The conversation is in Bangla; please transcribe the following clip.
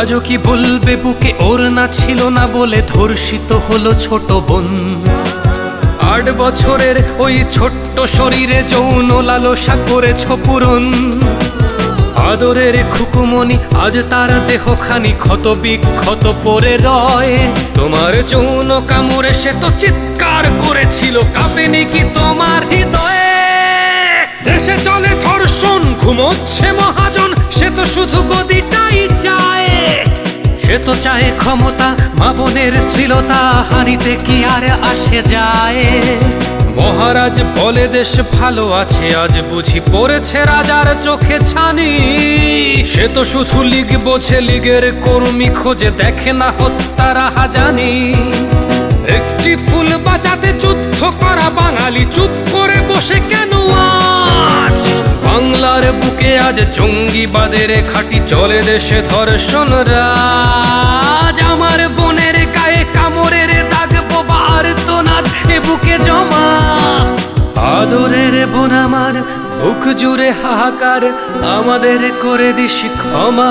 আজও কি বলবে বুকে ওর না ছিল না বলে ধর্ষিত হলো ছোট বোন? আট বছরের ওই ছোট্ট শরীরে যৌন লালসা করেছ পূরণ। আদরের খুকুমনি আজ তার দেহখানি ক্ষত বিক্ষত পরে রয়। তোমার যৌন কামড়ে সে তো চিৎকার করেছিল, কাঁপেনি কি তোমার হৃদয়ে? দেশে চলে ধর্ষণ, ঘুমোচ্ছে মহাজন, সে তো শুধু গদিটাই তো চায় ক্ষমতা, মা বোনের শ্লীলতা, হানিতে কি আর আসে যায়? মহারাজ বলে দেশ ভালো আছে, আজ বুঝি পড়েছে রাজার চোখে ছানি। সে তো শুধু লিগ বোঝে, লিগের কর্মী খোঁজে দেখে না হত্যারা হাজানি। একটি ফুল বাজাতে যুদ্ধ করা বাঙালি চুপ করে বসে কেন বুকে আজ জঙ্গিবাদের খাটি চলে দেশে ধর্ষণ রাজ। আমার বোনের গায়ে কামড়ের দাগ বোবার তো না এ বুকে জমা। আদরের বোন আমার বুক জুড়ে হাহাকার, আমাদের করে দিস ক্ষমা।